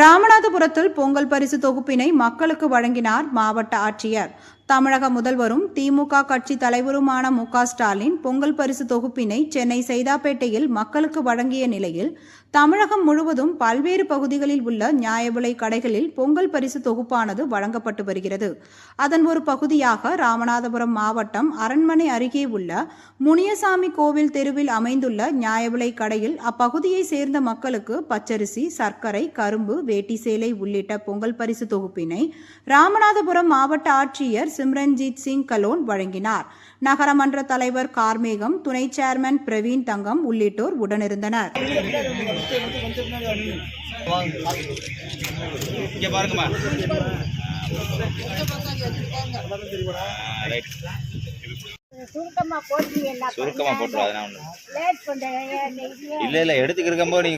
ராமநாதபுரத்தில் பொங்கல் பரிசு தொகுப்பினை மக்களுக்கு வழங்கினார் மாவட்ட ஆட்சியர். தமிழக முதல்வரும் திமுக கட்சி தலைவருமான மு ஸ்டாலின் பொங்கல் பரிசு தொகுப்பினை சென்னை சைதாப்பேட்டையில் மக்களுக்கு வழங்கிய நிலையில் தமிழகம் முழுவதும் பல்வேறு பகுதிகளில் உள்ள நியாய விலை கடைகளில் பொங்கல் பரிசு தொகுப்பானது வழங்கப்பட்டு வருகிறது. அதன் ஒரு பகுதியாக ராமநாதபுரம் மாவட்டம் அரண்மனை அருகே உள்ள முனியசாமி கோவில் தெருவில் அமைந்துள்ள நியாய விலை கடையில் அப்பகுதியை சேர்ந்த மக்களுக்கு பச்சரிசி சர்க்கரை கரும்பு வேட்டி சேலை உள்ளிட்ட பொங்கல் பரிசு தொகுப்பினை ராமநாதபுரம் மாவட்ட ஆட்சியர் சிம்ரன்ஜீத் சிங் கலோன் வழங்கினார். நகரமன்ற தலைவர் கார்மேகம் துணை சேர்மன் பிரவீன் தங்கம் உள்ளிட்டோர் உடனிருந்தனர். சுருக்கமா போட்டு இல்ல. இல்ல போது நீங்க